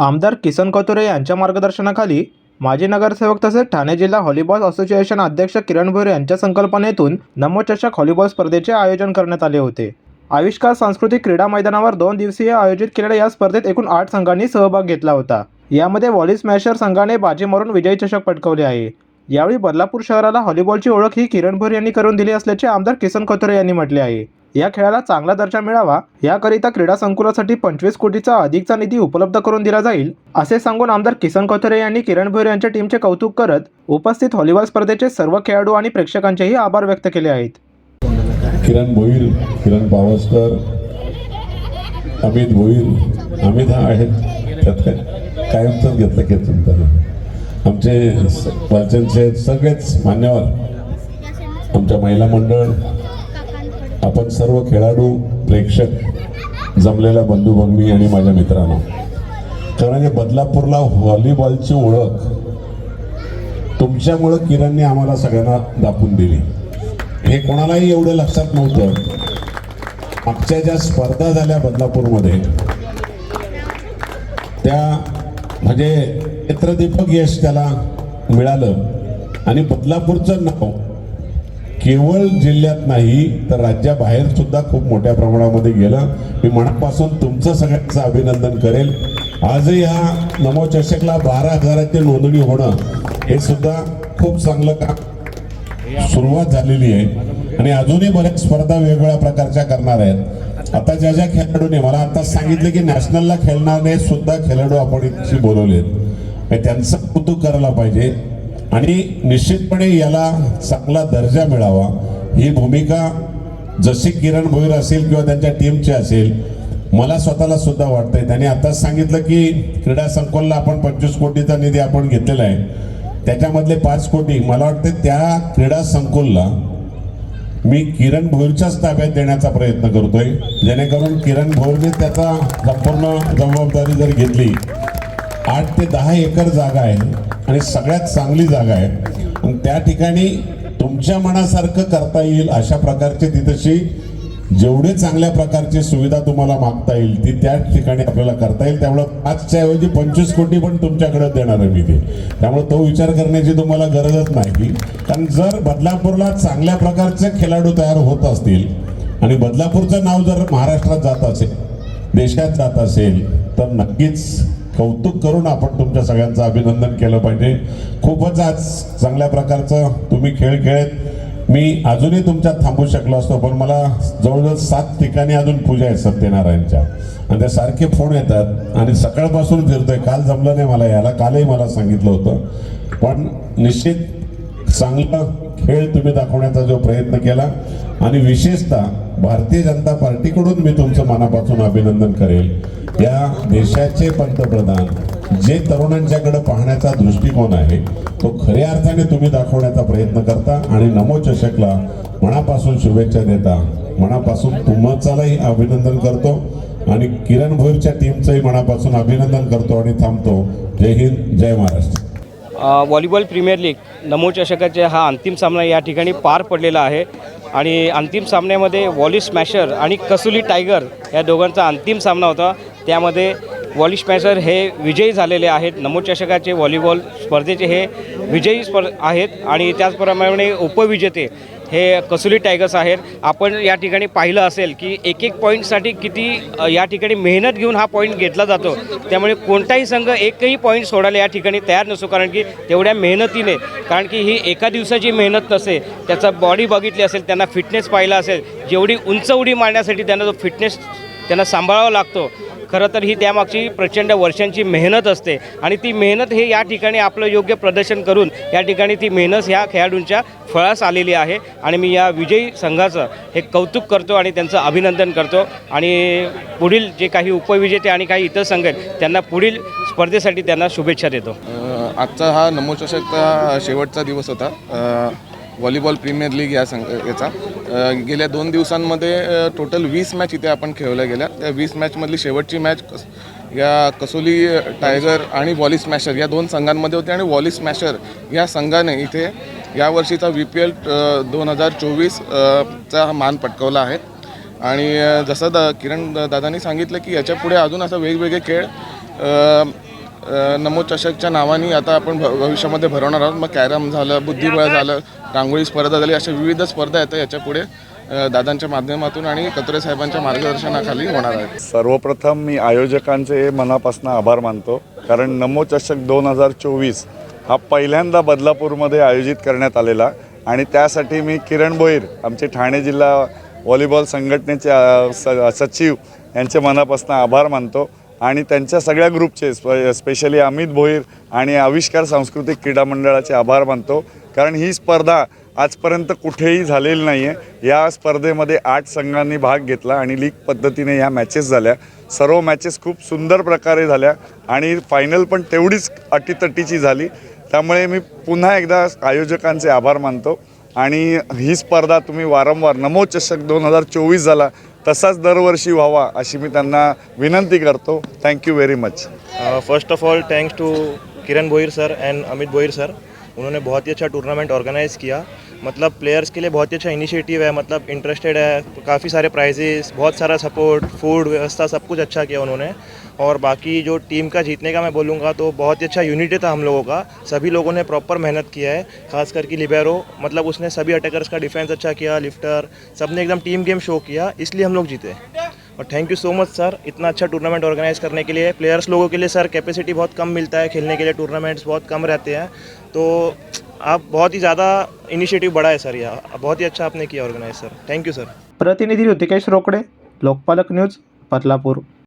आमदार किसन कथोरे यांच्या मार्गदर्शनाखाली माजी नगरसेवक तसेच ठाणे जिल्हा व्हॉलीबॉल असोसिएशन अध्यक्ष किरण भोर यांच्या संकल्पनेतून नमोचषक हॉलीबॉल व्हॉलीबॉल स्पर्धेचे आयोजन करण्यात आले होते. आविष्कार सांस्कृतिक क्रीडा मैदानावर दोन दिवसीय आयोजित केलेल्या या स्पर्धेत एकूण आठ संघांनी सहभाग घेतला होता. यामध्ये व्हॉली स्मॅशर संघाने बाजी मारून विजयी चषक पटकवले आहे. यावेळी बदलापूर शहराला व्हॉलीबॉलची ओळख ही किरण भोर यांनी करून दिली असल्याचे आमदार किसन कथोरे यांनी म्हटले आहे. या खेळाला चांगला दर्जा मिळावा याकरिता क्रीडा संकुलासाठी पंचवीस कोटीचा अधिकचा निधी उपलब्ध करून दिला जाईल असे सांगून आमदार किसन कोथरे यांनी किरण भोईर यांच्या टीमचे कौतुक करत उपस्थित व्हॉलीबॉल स्पर्धेचे सर्व खेळाडू आणि प्रेक्षकांचेही आभार व्यक्त केले आहेत. किरण भोईर किरण पावसकर अमित भोईर अमित हा आहेत. त्यात कायमच घेतलं की चिंता आमचे सगळेच मान्यवर. आमच्या महिला मंडळ आपण सर्व खेळाडू प्रेक्षक जमलेल्या बंधू बंगमी आणि माझ्या मित्रांनो. कारण हे बदलापूरला व्हॉलीबॉलची ओळख तुमच्यामुळं किरणने आम्हाला सगळ्यांना दाखवून दिली. हे कोणालाही एवढं लक्षात नव्हतं. मागच्या ज्या स्पर्धा झाल्या बदलापूरमध्ये त्या म्हणजे नेत्रदीपक यश त्याला मिळालं. आणि बदलापूरचं नाव केवळ जिल्ह्यात नाही तर राज्याबाहेर सुद्धा खूप मोठ्या प्रमाणामध्ये गेलं. मी मनापासून तुमचं सगळ्यांचं अभिनंदन करेल. आजही हा नमोचषकला बारा हजाराची नोंदणी होणं हे सुद्धा खूप चांगलं काम सुरुवात झालेली आहे. आणि अजूनही बऱ्याच स्पर्धा वेगवेगळ्या प्रकारच्या करणार आहेत. आता ज्या ज्या खेळाडूने मला आता सांगितलं की नॅशनलला खेळणारे सुद्धा खेळाडू आपण बोलवले बोलवलेत. त्यांचं कौतुक करायला पाहिजे. आणि निश्चितपणे याला चांगला दर्जा मिळावा. ही भूमिका जशी किरण भोईर असेल किंवा त्यांच्या टीमची असेल मला स्वतःला सुद्धा वाटतंय. त्यांनी आताच सांगितलं की क्रीडा संकुलला आपण पंचवीस कोटीचा निधी आपण घेतलेला आहे. त्याच्यामधले पाच कोटी मला वाटते त्या क्रीडा संकुलला मी किरण भोईरच्याच ताब्यात देण्याचा प्रयत्न करतोय. जेणेकरून किरण भोईरने त्याचा संपूर्ण जबाबदारी जर घेतली आठ ते दहा एकर जागा आहे आणि सगळ्यात चांगली जागा आहे आणि त्या ठिकाणी तुमच्या मनासारखं करता येईल अशा प्रकारचे तिथशी जेवढे चांगल्या प्रकारची सुविधा तुम्हाला मागता येईल ती त्या ठिकाणी आपल्याला करता येईल. त्यामुळं पाचच्या ऐवजी पंचवीस कोटी पण तुमच्याकडे देणार आहे मी ते. त्यामुळे तो विचार करण्याची तुम्हाला गरजच नाही. कारण जर बदलापूरला चांगल्या प्रकारचे खेळाडू तयार होत असतील आणि बदलापूरचं नाव जर महाराष्ट्रात जात असेल देशात जात असेल तर नक्कीच कौतुक करून आपण तुमच्या सगळ्यांचं अभिनंदन केलं पाहिजे. खूपच आज चांगल्या प्रकारचं तुम्ही खेळ खेळत. मी अजूनही तुमच्यात थांबू शकलो असतो पण मला जवळजवळ सात ठिकाणी अजून पूजा आहेत सत्यनारायणच्या. आणि ते सारखे फोन येतात आणि सकाळपासून फिरतोय. काल जमलं नाही मला याला कालही मला सांगितलं होतं. पण निश्चित चांगला खेळ तुम्ही दाखवण्याचा जो प्रयत्न केला आणि विशेषतः भारतीय जनता पार्टीकडून मी तुमचं मनापासून अभिनंदन करेल. या देशाचे पंतप्रधान जे तरुणांच्याकडे पाहण्याचा दृष्टिकोन आहे तो खऱ्या अर्थाने तुम्ही दाखवण्याचा प्रयत्न करता आणि नमो चषकला मनापासून शुभेच्छा देता. मनापासून तुमचालाही अभिनंदन करतो आणि किरण भोईरच्या टीमचंही मनापासून अभिनंदन करतो आणि थांबतो. जय हिंद जय Maharashtra. Volleyball premier league Namo चषकाचे हा अंतिम सामना या ठिकाणी पार पडलेला आहे. आणि अंतिम सामन्यामध्ये वॉली स्मॅशर आणि कसुली टायगर या दोघांचा अंतिम सामना होता. त्यामध्ये वॉली स्मॅशर हे विजयी झालेले आहेत. नमो चषकाचे व्हॉलीबॉल स्पर्धेचे हे विजयी स्पर्ध आहेत. आणि त्याचप्रमाणे उपविजेते हे कसुली टायगर्स आहेत. आपण या ठिकाणी पाहिलं असेल की एक एक पॉईंटसाठी किती या ठिकाणी मेहनत घेऊन हा पॉईंट घेतला जातो. त्यामुळे कोणताही संघ एकही पॉईंट सोडायला या ठिकाणी तयार नसतो कारण की तेवढ्या मेहनतीने कारण की ही एका दिवसाची मेहनत नसते त्याचा बॉडी बघितली असेल त्यांना फिटनेस पाहिला असेल जेवढी उंच उडी मारण्यासाठी त्यांना जो फिटनेस त्यांना सांभाळावा लागतो खरं तर ही त्यामागची प्रचंड वर्षांची मेहनत असते. आणि ती मेहनत हे या ठिकाणी आपलं योग्य प्रदर्शन करून या ठिकाणी ती मेहनत ह्या खेळाडूंच्या फळास आलेली आहे. आणि मी या विजयी संघाचं हे कौतुक करतो आणि त्यांचं अभिनंदन करतो. आणि पुढील जे काही उपविजेते आणि काही इतर संघ आहेत त्यांना पुढील स्पर्धेसाठी त्यांना शुभेच्छा देतो. आजचा हा नमोचषकचा शेवटचा दिवस होता. व्हॉलीबॉल प्रीमियर लीग या संघ याचा. गेल्या दोन दिवसांमध्ये टोटल वीस मॅच इथे आपण खेळवल्या गेल्या. त्या वीस मॅचमधली शेवटची मॅच या कसोली टायगर आणि वॉली स्मॅशर या दोन संघांमध्ये होती आणि वॉली स्मॅशर या संघाने इथे यावर्षीचा व्ही पी एल दोन हजार चोवीसचा हा मान पटकवला आहे. आणि जसं द किरण दादांनी सांगितलं की याच्यापुढे अजून असं वेगवेगळे खेळ नमो चषकच्या नावाने आता आपण भ भविष्यामध्ये भरवणार आहोत. मग कॅरम झालं बुद्धिबळ झालं रांगोळी स्पर्धा झाली अशा विविध स्पर्धा आहेत याच्यापुढे दादांच्या माध्यमातून आणि कत्रे साहेबांच्या मार्गदर्शनाखाली होणार आहेत. सर्वप्रथम मी आयोजकांचे मनापासून आभार मानतो. कारण नमो चषक दोन हजार चोवीस हा पहिल्यांदा बदलापूरमध्ये आयोजित करण्यात आलेला आणि त्यासाठी मी किरण भोईर आमचे ठाणे जिल्हा व्हॉलीबॉल संघटनेचे सचिव यांचे मनापासून आभार मानतो. आणि त्यांच्या सगळ्या ग्रुपचे स्प स्पेशली अमित भोईर आणि आविष्कार सांस्कृतिक क्रीडा मंडळाचे आभार मानतो. कारण ही स्पर्धा आजपर्यंत कुठेही झालेली नाही आहे या स्पर्धेमध्ये आठ संघांनी भाग घेतला आणि लीग पद्धतीने ह्या मॅचेस झाल्या. सर्व मॅचेस खूप सुंदर प्रकारे झाल्या आणि फायनल पण तेवढीच अटीतटीची झाली. त्यामुळे मी पुन्हा एकदा आयोजकांचे आभार मानतो. आणि ही स्पर्धा तुम्ही वारंवार नमो चषक दोन हजार चोवीस झाला तसाच दरवर्षी व्हावा अशी मी त्यांना विनंती करतो. Thank you very much first of all thanks to Kiran Bhoir sir and Amit Bhoir sir उन्होंने बहुत ही अच्छा टूर्नामेंट ऑर्गेनाइज़ किया। मतलब प्लेयर्स के लिए बहुत ही अच्छा इनिशिएटिव है। मतलब इंटरेस्टेड है। काफ़ी सारे प्राइजेस बहुत सारा सपोर्ट फूड व्यवस्था सब कुछ अच्छा किया उन्होंने। और बाकी जो टीम का जीतने का मैं बोलूँगा तो बहुत ही अच्छा यूनिट था हम लोगों का। सभी लोगों ने प्रॉपर मेहनत किया है, खास करके लिबेरो मतलब उसने सभी अटैकर्स का डिफेंस अच्छा किया लिफ्टर सबने एकदम टीम गेम शो किया, इसलिए हम लोग जीते और thank you so much sir इतना अच्छा टूर्नामेंट ऑर्गेनाइज करने के लिए। प्लेयर्स लोगों के लिए सर कैपेसिटी बहुत कम मिलता है खेलने के लिए टूर्नामेंट्स बहुत कम रहते हैं। तो आप बहुत ही ज़्यादा इनिशिएटिव बढ़ा है सर यह। बहुत ही अच्छा आपने KIA organise sir thank you sir प्रतिनिधि ऋतिकेश रोकडे, लोकपालक न्यूज़, बदलापूर।